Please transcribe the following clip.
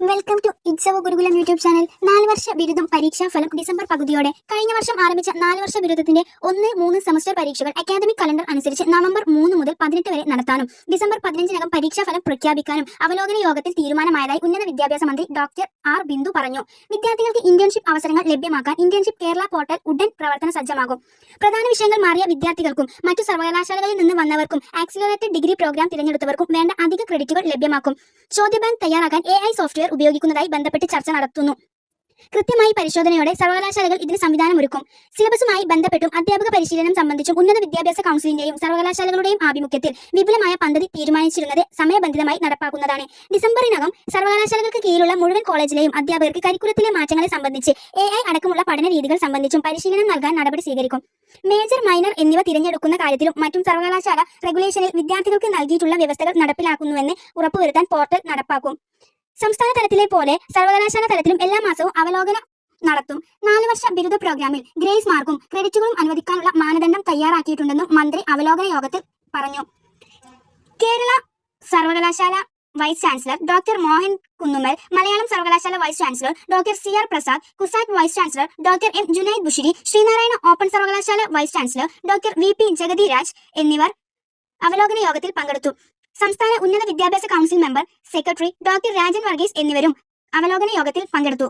Welcome to ഇറ്റ്സവ Gurukulam YouTube channel നാല് വർഷ ബിരുദം പരീക്ഷാ ഫലം ഡിസംബർ പകുതിയോടെ കഴിഞ്ഞ വർഷം ആരംഭിച്ച നാല് വർഷ ബിരുദത്തിന്റെ ഒന്ന് മൂന്ന് സെമസ്റ്റർ പരീക്ഷകൾ അക്കാദമിക് കലണ്ടർ അനുസരിച്ച് നവംബർ മൂന്ന് മുതൽ പതിനെട്ട് വരെ നടത്താനും ഡിസംബർ പതിനഞ്ചിനകം പരീക്ഷാ ഫലം പ്രഖ്യാപിക്കാനും അവലോകന യോഗത്തിൽ തീരുമാനമായതായി ഉന്നത വിദ്യാഭ്യാസ മന്ത്രി ഡോക്ടർ ആർ ബിന്ദു പറഞ്ഞു. വിദ്യാർത്ഥികൾക്ക് ഇന്റേൺഷിപ്പ് അവസരങ്ങൾ ലഭ്യമാക്കാൻ ഇന്റേൺഷിപ്പ് കേരള പോർട്ടൽ ഉടൻ പ്രവർത്തന സജ്ജമാകും. പ്രധാന വിഷയങ്ങൾ മാറിയ വിദ്യാർത്ഥികൾക്കും മറ്റു സർവകലാശാലകളിൽ നിന്ന് വന്നവർക്കും ആക്സിലറേറ്റഡ് ഡിഗ്രി പ്രോഗ്രാം തിരഞ്ഞെടുത്തവർക്കും വേണ്ട അധിക ക്രെഡിറ്റുകൾ ലഭ്യമാക്കും. ചോദ്യബാങ്ക് തയ്യാറാക്കാൻ എ ഐ ഉപയോഗിക്കുന്നതായി ബന്ധപ്പെട്ട് ചർച്ച നടത്തുന്നു. കൃത്യമായി പരിശോധനയോടെ സർവകലാശാലകൾ ഇതിന് സംവിധാനമൊരുക്കും. സിലബസുമായി ബന്ധപ്പെട്ടും അധ്യാപക പരിശീലനം സംബന്ധിച്ചും ഉന്നത വിദ്യാഭ്യാസ കൗൺസിലിന്റെയും സർവകലാശാലകളുടെയും ആഭിമുഖ്യത്തിൽ വിപുലമായ പദ്ധതി തീരുമാനിച്ചിരുന്നത് സമയബന്ധിതമായി നടപ്പാക്കുന്നതാണ്. ഡിസംബറിനകം സർവകലാശാലകൾക്ക് കീഴിലുള്ള മുഴുവൻ കോളേജിലെയും അധ്യാപകർക്ക് കരിക്കുലത്തിലെ മാറ്റങ്ങളെ സംബന്ധിച്ച് എ അടക്കമുള്ള പഠന രീതികൾ സംബന്ധിച്ചും പരിശീലനം നൽകാൻ നടപടി സ്വീകരിക്കും. മേജർ മൈനർ എന്നിവ തിരഞ്ഞെടുക്കുന്ന കാര്യത്തിലും മറ്റും സർവകലാശാല റെഗുലേഷനിൽ വിദ്യാർത്ഥികൾക്ക് നൽകിയിട്ടുള്ള വ്യവസ്ഥകൾ നടപ്പിലാക്കുന്നുവെന്ന് ഉറപ്പുവരുത്താൻ പോർട്ടൽ നടപ്പാക്കും. സംസ്ഥാന തലത്തിലെ പോലെ സർവകലാശാല തലത്തിലും എല്ലാ മാസവും അവലോകനം നടത്തും. നാല് വർഷ ബിരുദ പ്രോഗ്രാമിൽ ഗ്രേസ് മാർക്കും ക്രെഡിറ്റുകളും അനുവദിക്കാനുള്ള മാനദണ്ഡം തയ്യാറാക്കിയിട്ടുണ്ടെന്നും മന്ത്രി അവലോകന യോഗത്തിൽ പറഞ്ഞു. കേരള സർവകലാശാല vice chancellor doctor Mohan Kunnummal Malayalam സർവകലാശാല vice chancellor doctor C. R. Prasad CUSAT vice chancellor doctor M. Junaid Bushiri Sreenarayana open സർവകലാശാല vice chancellor doctor V. P. Jagathiraj എന്നിവർ അവലോകന യോഗത്തിൽ പങ്കെടുത്തു. സംസ്ഥാന ഉന്നത വിദ്യാഭ്യാസ council member secretary doctor Rajan Varghese എന്നിവരും അവലോകന യോഗത്തിൽ പങ്കെടുത്തു.